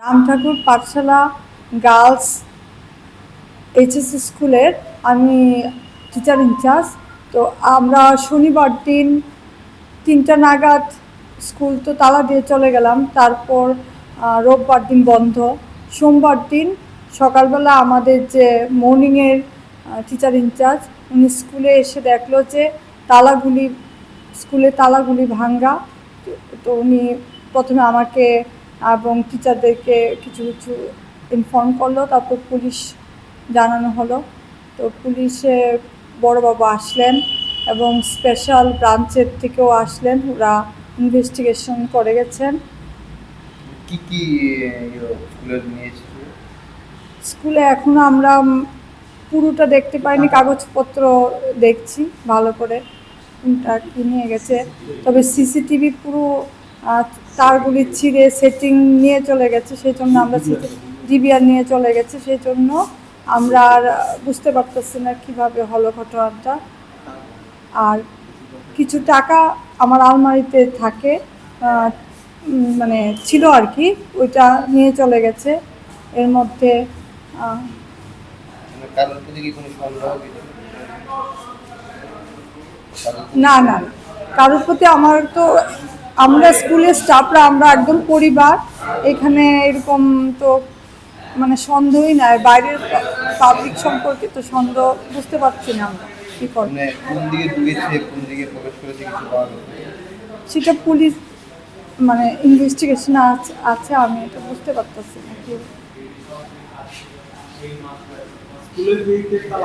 রাম ঠাকুর পাঠশালা girls HS স্কুলের, আমি teacher in charge তো আমরা শনিবার দিন তিনটা নাগাদ স্কুল তো তালা দিয়ে চলে গেলাম, তারপর রোববার দিন বন্ধ। সোমবার দিন সকালবেলা আমাদের যে মর্নিংয়ের টিচার ইনচার্জ উনি স্কুলে এসে দেখল যে তালাগুলি স্কুলে তালাগুলি ভাঙ্গা। তো- উনি প্রথমে আমাকে এবং টিচারদেরকে কিছু কিছু ইনফর্ম করল তারপর পুলিশ জানানো হলো। তো পুলিশে বড়বাবু আসলেন এবং স্পেশাল ব্রাঞ্চের থেকেও আসলেন ওরা ইনভেস্টিগেশন করে গেছেন। কি কি স্কুলে নিয়েছিল স্কুলে এখনও আমরা পুরোটা দেখতে পাইনি, কাগজপত্র দেখছি, ভালো করে কোনটা কি নিয়ে গেছে। তবে সিসিটিভি পুরো তারগুলি ছিঁড়ে সেটিং নিয়ে চলে গেছে সেই জন্য আমরা ডিবিআর নিয়ে চলে গেছে সেই জন্য আমরা আর বুঝতে পারতেছি না কীভাবে হলো ঘটনাটা। আর কিছু টাকা আমার আলমারিতে থাকে মানে ছিল আর কি, ওইটা নিয়ে চলে গেছে। এর মধ্যে কারোর প্রতি কি কোনো সন্দেহ কিছু কারোর প্রতি- না না। কারোর প্রতি আমার তো আমরা স্কুলের স্টাফরা আমরা একদম পরিবার। এখানে এরকম তো মানে সন্দেহই নাই। বাইরের পাবলিক সম্পর্কে তো সন্দেহ বুঝতে পারছি না আমরা। কী করব? মানে কোন দিকে ঢুকেছে কোন দিকে প্রবেশ করেছে কিছু পাওয়া সেটা পুলিশ মানে ইনভেস্টিগেশন আছে আছে আমি এটা বুঝতে পারতেছি না। কি স্কুলের গেটে তালা